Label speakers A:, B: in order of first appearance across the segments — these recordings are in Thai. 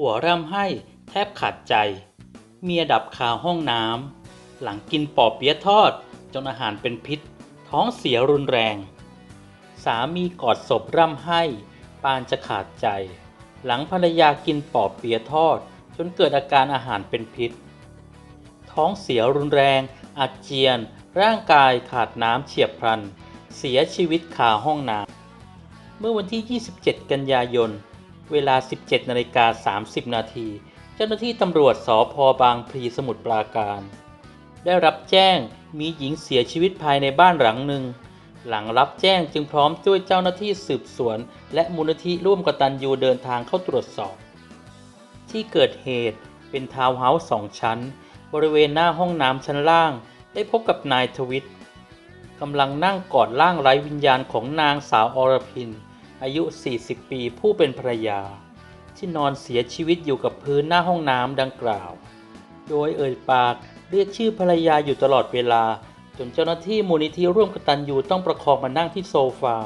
A: ผัวร่ำไห้แทบขาดใจ เมียดับคาห้องน้ำหลังกินปอบเปี๊ยะทอดจนอาหารเป็นพิษ ท้องเสียรุนแรง สามีกอดศพร่ำไห้ ปานจะขาดใจ หลังภรรยากินปอบเปี๊ยะทอด จนเกิดอาการอาหารเป็นพิษ ท้องเสียรุนแรง อาเจียน ร่างกายขาดน้ำเฉียบพลัน เสียชีวิตคาห้องน้ำเมื่อวันที่ 27 กันยายน เวลา 17นาฬิกา30 นาทีเจ้าหน้าที่ตำรวจสพบางพลีสมุทรปราการ ได้รับแจ้งมีหญิงเสียชีวิตภายในบ้านหลังหนึ่ง หลังรับแจ้งจึงพร้อมช่วยเจ้าหน้าที่สืบสวน และมูลนิธิร่วมกตัญญูเดินทางเข้าตรวจสอบ ที่เกิดเหตุเป็นทาวน์เฮาส์สองชั้น บริเวณหน้าห้องน้ำชั้นล่าง ได้พบกับนายทวิตกำลังนั่งกอดร่างไร้วิญญาณของนางสาวอรพิน อายุ 40 ปีผู้เป็นภรรยา ที่นอนเสียชีวิตอยู่กับพื้นหน้าห้องน้ำดังกล่าว โดยเอ่ยปากเรียกชื่อภรรยาอยู่ตลอดเวลา จนเจ้าหน้าที่มูลนิธิร่วมกตัญญูต้องประคองมานั่งที่โซฟา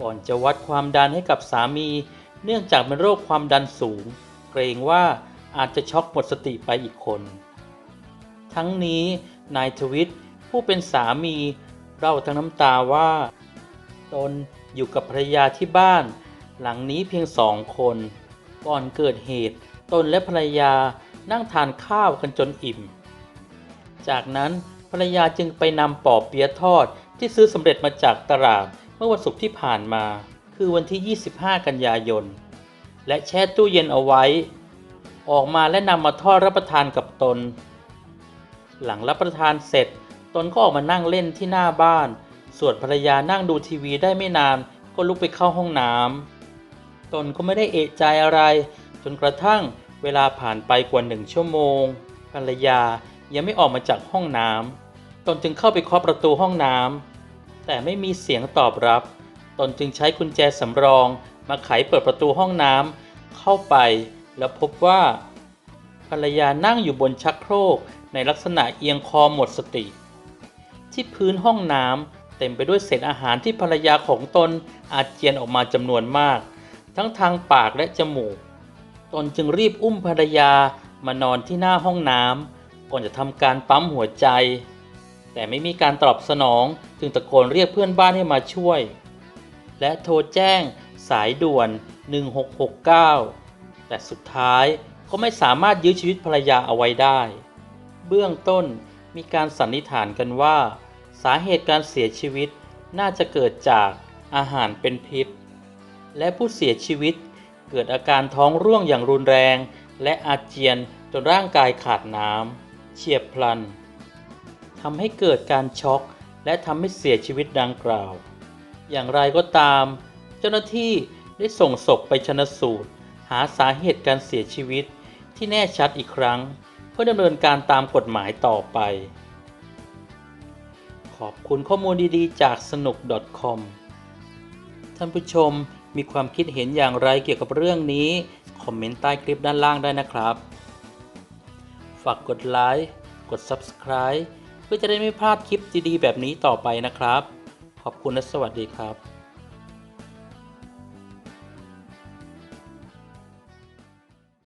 A: ก่อนจะวัดความดันให้กับสามี เนื่องจากเป็นโรคความดันสูง เกรงว่าอาจจะช็อกหมดสติไปอีกคน ทั้งนี้นายทวิตผู้เป็นสามีเล่าทั้งน้ำตาว่า ตน อยู่กับภรรยาที่บ้าน หลังนี้เพียงสองคน ก่อนเกิดเหตุ ตนและภรรยานั่งทานข้าวกันจนอิ่ม จากนั้นภรรยาจึงไปนำปอบเปี๊ยะทอดที่ซื้อสำเร็จมาจากตลาดเมื่อวันศุกร์ที่ผ่านมา คือวันที่ 25 กันยายน และแช่ตู้เย็นเอาไว้ ออกมาและนำมาทอดรับประทานกับตน หลังรับประทานเสร็จ ตนก็ออกมานั่งเล่นที่หน้าบ้าน ส่วนภรรยานั่งดูทีวีได้ไม่นานก็ลุกไปเข้าห้องน้ำตนก็ไม่ได้เอะใจอะไร จนกระทั่งเวลาผ่านไปกว่าหนึ่งชั่วโมง ภรรยายังไม่ออกมาจากห้องน้ำตนจึงเข้าไปเคาะประตูห้องน้ำแต่ไม่มีเสียงตอบรับ ตนจึงใช้กุญแจสำรอง มาไขเปิดประตูห้องน้ำเข้าไปแล้วพบว่า ภรรยานั่งอยู่บนชักโครกในลักษณะเอียงคอหมดสติ ที่พื้นห้องน้ำ เต็มไปด้วยเศษอาหารที่ภรรยาของตนอาเจียนออกมาจำนวนมาก ทั้งทางปากและจมูก ตนจึงรีบอุ้มภรรยามานอนที่หน้าห้องน้ำก่อนจะทำการปั๊มหัวใจ แต่ไม่มีการตอบสนองจึงตะโกนเรียกเพื่อนบ้านให้มาช่วย และโทรแจ้งสายด่วน 1669 แต่สุดท้ายก็ไม่สามารถยื้อชีวิตภรรยาเอาไว้ได้ เบื้องต้นมีการสันนิษฐานกันว่า สาเหตุการเสียชีวิตน่าจะเกิดจากอาหารเป็นพิษ และผู้เสียชีวิตเกิดอาการท้องร่วงอย่างรุนแรง และอาเจียนจนร่างกายขาดน้ำเฉียบพลันทำให้เกิดการช็อกและทำให้เสียชีวิตดังกล่าว อย่างไรก็ตาม เจ้าหน้าที่ได้ส่งศพไปชนะสูตร หาสาเหตุการเสียชีวิตที่แน่ชัดอีกครั้ง เพื่อดำเนินการตามกฎหมายต่อไป ขอบคุณข้อมูลดีๆ จากสนุก .com ท่านผู้ชมมีความคิดเห็นอย่างไรเกี่ยวกับเรื่องนี้ คอมเมนต์ใต้คลิปด้านล่างได้นะครับ ฝากกดไลค์กด Subscribe เพื่อจะได้ไม่พลาดคลิปดีๆ แบบนี้ต่อไปนะครับ ขอบคุณและสวัสดีครับ